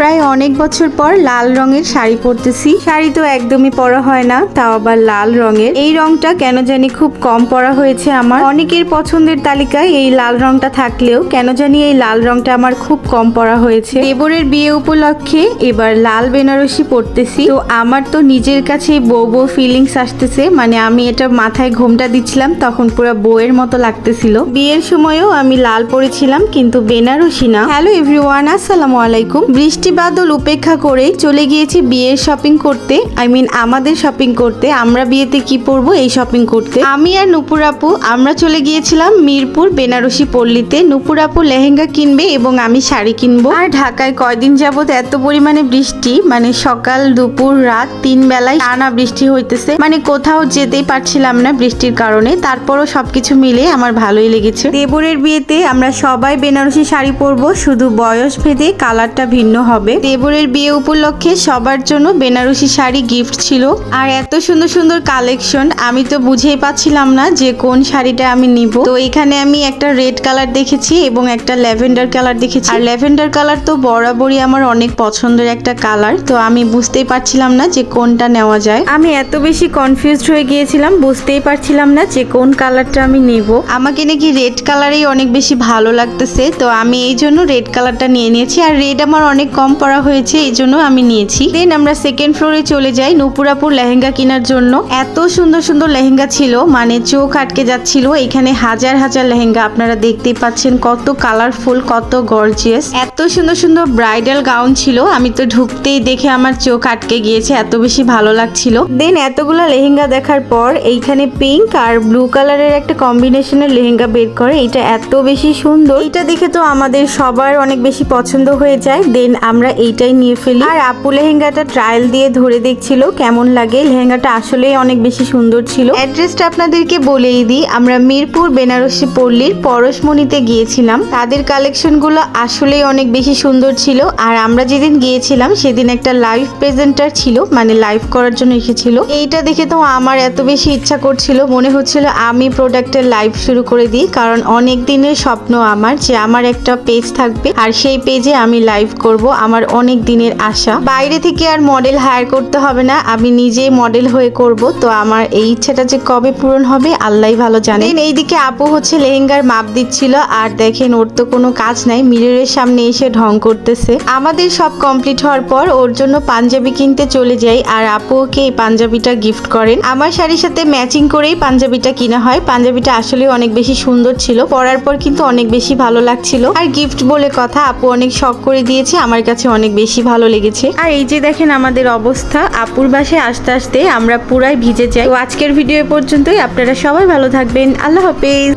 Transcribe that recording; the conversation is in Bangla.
প্রায় অনেক বছর পর লাল রঙের শাড়ি পরতেছি। শাড়ি তো একদমই পরা হয় না, তাও আবার লাল রঙের। এই রংটা কেন জানি খুব কম পরা হয়েছে আমার। অনেকের পছন্দের তালিকায় এই লাল রংটা থাকলেও কেন জানি এই লাল রংটা আমার খুব কম পরা হয়েছে। দেবরের বিয়ে উপলক্ষে এবার লাল বেনারসি পরতেছি। তো আমার তো নিজের কাছে বউ বউ ফিলিংস আসতেছে মানে আমি এটা মাথায় ঘোমটা দিচ্ছিলাম, তখন পুরো বউয়ের মতো লাগতেছিল। বিয়ের সময়ও আমি লাল পরেছিলাম, কিন্তু বেনারসি না। হ্যালো এভরিওয়ান, আসসালামু আলাইকুম। বৃষ্টি বাদল উপেক্ষা করে চলে গিয়েছি বিয়ের শপিং করতে। আই মিন আমাদের শপিং করতে। আমরা বিয়েতে কি পরবো এই শপিং করতে? আমি আর নুপুর আপু, আমরা চলে গিয়েছিলাম মিরপুর বেনারসি পল্লীতে। নুপুর আপু লেহেঙ্গা কিনবে এবং আমি শাড়ি কিনবো। আর ঢাকায় কয়দিন যাবত এত পরিমাণে বৃষ্টি মানে সকাল, দুপুর, রাত, তিন বেলায় টানা বৃষ্টি হইতেছে। মানে কোথাও যেতেই পারছিলাম না বৃষ্টির কারণে। তারপরও সবকিছু মিলে আমার ভালোই লেগেছে। দেবরের বিয়েতে আমরা সবাই বেনারসি শাড়ি পরবো। শুধু বয়স ভেদে কালারটা ভিন্ন হবে। দেবরের বিয়ে উপলক্ষে সবার জন্য বেনারসি শাড়ি গিফট ছিল। আর এত সুন্দর সুন্দর কালেকশন আমি তো বুঝেই পাচ্ছিলাম না যে কোন শাড়িটা আমি নিব। তো এখানে আমি একটা রেড কালার দেখেছি এবং একটা ল্যাভেন্ডার কালার দেখেছি। আর ল্যাভেন্ডার কালার তো বরাবরই আমার অনেক পছন্দের একটা কালার তো আমি বুঝতেই পারছিলাম না যে কোনটা নেওয়া যায়। আমি এত বেশি কনফিউজড হয়ে গিয়েছিলাম, বুঝতেই পারছিলাম না যে কোন কালারটা আমি নিব। আমাকে নাকি রেড কালারই অনেক বেশি ভালো লাগতেছে, তো আমি এই জন্য রেড কালারটা নিয়ে নিয়েছি। আর রেড আমার অনেক কম পরা হয়েছে, এই জন্য আমি নিয়েছি। দেন আমরা সেকেন্ড ফ্লোরে চলে যাই নুপুরাপুর লেহেঙ্গা কেনার জন্য। এত সুন্দর সুন্দর লেহেঙ্গা ছিল মানে চোখ আটকে যাচ্ছিল। এখানে হাজার হাজার লেহেঙ্গা আপনারা দেখতেই পাচ্ছেন, কত কালারফুল কত গর্জিয়াস এত সুন্দর সুন্দর ব্রাইডাল গাউন ছিল, আমি তো ঢুকতেই দেখে আমার চোখ আটকে গিয়েছে, এত বেশি ভালো লাগছিল। দেন এতগুলো লেহেঙ্গা দেখার পর, এইখানে পিঙ্ক আর ব্লু কালারের একটা কম্বিনেশনের লেহেঙ্গা বের করে এটা এত বেশি সুন্দর। এটা দেখে তো আমাদের সবার অনেক বেশি পছন্দ হয়ে যায়। দেন আমরা এইটাই নিয়ে ফেলি। আর আপু লেহেঙ্গাটা ট্রায়াল দিয়ে ধরে দেখছিল কেমন লাগে। লেহেঙ্গাটা আসলেই অনেক বেশি সুন্দর ছিল। অ্যাড্রেসটা আপনাদেরকে বলেই দিই। আমরা মিরপুর, বেনারসি পল্লীর পরশমণিতে গিয়েছিলাম। তাদের কালেকশনগুলো আসলেই অনেক বেশি সুন্দর ছিল। আর আমরা যেদিন গিয়েছিলাম, সেদিন একটা লাইভ প্রেজেন্টার ছিল মানে লাইভ করার জন্য এসেছিল। এইটা দেখে তো আমার এত বেশি ইচ্ছা করছিল। মনে হচ্ছিল আমি প্রোডাক্টের লাইভ শুরু করে দিই। কারণ অনেক দিনের স্বপ্ন আমার যে আমার একটা পেজ থাকবে। আর সেই পেজে আমি লাইভ করব। আমার অনেক দিনের আশা। বাইরে থেকে আর মডেল হায়ার করতে হবে না, আমি নিজেই মডেল হয়ে করব। তো আমার এই ইচ্ছাটা যে কবে পূরণ হবে আল্লাহই ভালো জানেন এইদিকে আপু হচ্ছে লেহেঙ্গার মাপ দিচ্ছিল, আর দেখেন ওর তো কোনো কাজ নাই মিররের সামনে এসে ঢং করতেছে। আমাদের সব কমপ্লিট হওয়ার পর ওর জন্য পাঞ্জাবি কিনতে চলে যাই, আর আপু ওকে এই পাঞ্জাবিটা গিফট করেন। আমার শাড়ির সাথে ম্যাচিং করেই পাঞ্জাবিটা কিনা হয়। পাঞ্জাবিটা আসলে অনেক বেশি সুন্দর ছিল, পরার পর কিন্তু অনেক বেশি ভালো লাগছিল। আর গিফট বলে কথা, আপু অনেক শখ করে দিয়েছে, আমার কাছে অনেক বেশি ভালো লেগেছে। আর এই যে দেখেন আমাদের অবস্থা, আপুর বাসায় আস্তে আসতে আমরা পুরাই ভিজে যাই। তো আজকের ভিডিও পর্যন্তই। আপনারা সবাই ভালো থাকবেন। আল্লাহ হাফেজ।